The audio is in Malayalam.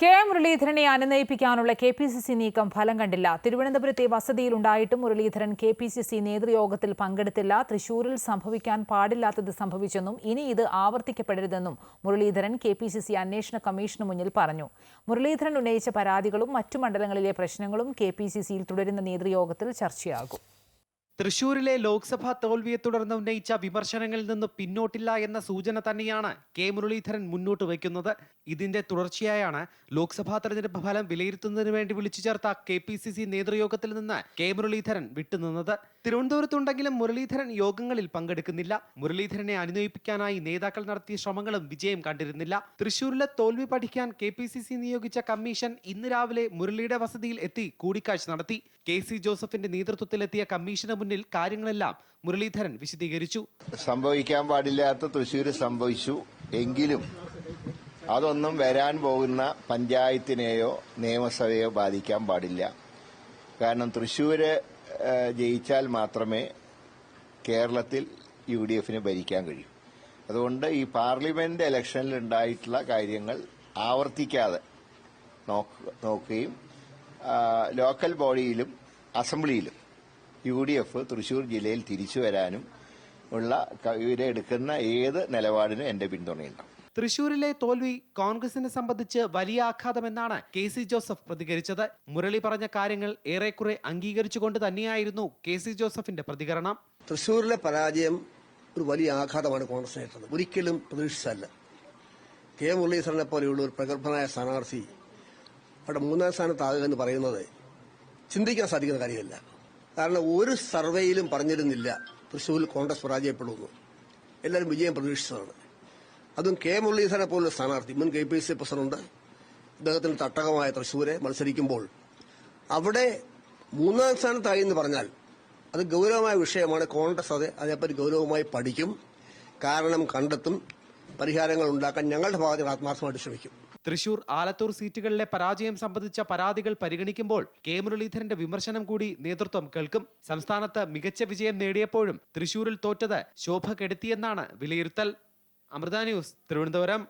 കെ മുരളീധരനെ അനുനയിപ്പിക്കാനുള്ള കെ പി സി സി നീക്കം ഫലം കണ്ടില്ല. തിരുവനന്തപുരത്തെ വസതിയിലുണ്ടായിട്ടും Muraleedharan K P C C നേതൃയോഗത്തിൽ പങ്കെടുത്തില്ല. തൃശൂരിൽ സംഭവിക്കാൻ പാടില്ലാത്തത് സംഭവിച്ചെന്നും ഇനി ഇത് ആവർത്തിക്കപ്പെടരുതെന്നും Muraleedharan K P C C അന്വേഷണ കമ്മീഷന് മുന്നിൽ പറഞ്ഞു. മുരളീധരൻ ഉന്നയിച്ച പരാതികളും മറ്റു മണ്ഡലങ്ങളിലെ പ്രശ്നങ്ങളും കെ പി സി സിയിൽ തുടരുന്ന നേതൃയോഗത്തിൽ ചർച്ചയാകും. തൃശൂരിലെ ലോക്സഭാ തോൽവിയെ തുടർന്ന് ഉന്നയിച്ച വിമർശനങ്ങളിൽ നിന്ന് പിന്നോട്ടില്ല എന്ന സൂചന തന്നെയാണ് കെ മുരളീധരൻ മുന്നോട്ട് വയ്ക്കുന്നത്. ഇതിന്റെ തുടർച്ചയായാണ് ലോക്സഭാ തെരഞ്ഞെടുപ്പ് ഫലം വിലയിരുത്തുന്നതിന് വേണ്ടി വിളിച്ചു ചേർത്ത കെ പി സി സി നേതൃയോഗത്തിൽ നിന്ന് കെ മുരളീധരൻ വിട്ടുനിന്നത്. തിരുവനന്തപുരത്തുണ്ടെങ്കിലും മുരളീധരൻ യോഗങ്ങളിൽ പങ്കെടുക്കുന്നില്ല. മുരളീധരനെ അനുനയിപ്പിക്കാനായി നേതാക്കൾ നടത്തിയ ശ്രമങ്ങളും വിജയം കണ്ടിരുന്നില്ല. തൃശൂരിലെ തോൽവി പഠിക്കാൻ കെ പി സി സി നിയോഗിച്ച കമ്മീഷൻ ഇന്ന് രാവിലെ മുരളിയുടെ വസതിയിൽ എത്തി കൂടിക്കാഴ്ച നടത്തി. കെ സി ജോസഫിന്റെ നേതൃത്വത്തിലെത്തിയ കമ്മീഷന് മുന്നിൽ കാര്യങ്ങളെല്ലാം മുരളീധരൻ വിശദീകരിച്ചു. സംഭവിക്കാൻ പാടില്ലാത്ത തൃശ്ശൂർ സംഭവിച്ചു എങ്കിലും അതൊന്നും വരാൻ പോകുന്ന പഞ്ചായത്തിനെയോ നിയമസഭയോ ബാധിക്കാൻ പാടില്ല. കാരണം തൃശ്ശൂര് ജയിച്ചാൽ മാത്രമേ കേരളത്തിൽ യു ഡി എഫിന് ഭരിക്കാൻ കഴിയൂ. അതുകൊണ്ട് ഈ പാർലമെന്റ് ഇലക്ഷനിൽ ഉണ്ടായിട്ടുള്ള കാര്യങ്ങൾ ആവർത്തിക്കാതെ നോക്കുകയും ലോക്കൽ ബോഡിയിലും അസംബ്ലിയിലും യു ഡി എഫ് തൃശൂർ ജില്ലയിൽ തിരിച്ചു വരാനും ഉള്ള ഇവരെ എടുക്കുന്ന ഏത് നിലപാടിനും എന്റെ പിന്തുണയുണ്ടാവും തൃശൂരിലെ തോൽവി കോൺഗ്രസിനെ സംബന്ധിച്ച് വലിയ ആഘാതമെന്നാണ് കെ സി ജോസഫ് പ്രതികരിച്ചത്. മുരളി പറഞ്ഞ കാര്യങ്ങൾ ഏറെക്കുറെ അംഗീകരിച്ചുകൊണ്ട് തന്നെയായിരുന്നു കെ സി ജോസഫിന്റെ പ്രതികരണം. തൃശൂരിലെ പരാജയം ഒരു വലിയ ആഘാതമാണ് കോൺഗ്രസിന് ഏറ്റത് ഒരിക്കലും പ്രതീക്ഷിച്ചല്ല കെ മുരളീധരനെ പോലെയുള്ള ഒരു പ്രഗത്ഭനായ സ്ഥാനാർത്ഥി അവിടെ മൂന്നാം സ്ഥാനത്താകുക എന്ന് പറയുന്നത് ചിന്തിക്കാൻ സാധിക്കുന്ന കാര്യമല്ല. കാരണം ഒരു സർവേയിലും പറഞ്ഞിരുന്നില്ല. തൃശ്ശൂരിൽ കോൺഗ്രസ് പരാജയപ്പെടുന്നു. എല്ലാവരും വിജയം പ്രതീക്ഷിച്ചതാണ്. അതും കെ മുരളീധരനെ പോലുള്ള സ്ഥാനാർത്ഥി മുൻ കെ പി സി പ്രസിഡന്റ് അദ്ദേഹത്തിന്റെ തട്ടകമായ തൃശ്ശൂരെ മത്സരിക്കുമ്പോൾ അവിടെ മൂന്നാം സ്ഥാനത്തായി എന്ന് പറഞ്ഞാൽ അത് ഗൗരവമായ വിഷയമാണ്. കോൺഗ്രസ് അത് അതേപ്പറ്റി ഗൗരവമായി പഠിക്കും. കാരണം കണ്ടെത്തും. പരിഹാരങ്ങൾ ഉണ്ടാക്കാൻ ഞങ്ങളുടെ ഭാഗത്ത് ആത്മാർത്ഥമായിട്ട് ശ്രമിക്കും. തൃശൂർ ആലത്തൂർ സീറ്റുകളിലെ പരാജയം സംബന്ധിച്ച പരാതികൾ പരിഗണിക്കുമ്പോൾ കെ മുരളീധരന്റെ വിമർശനം കൂടി നേതൃത്വം കേൾക്കും. സംസ്ഥാനത്ത് മികച്ച വിജയം നേടിയപ്പോഴും തൃശൂരിൽ തോറ്റത് ശോഭ കെടുത്തിയെന്നാണ് വിലയിരുത്തൽ. അമൃത ന്യൂസ് തിരുവനന്തപുരം.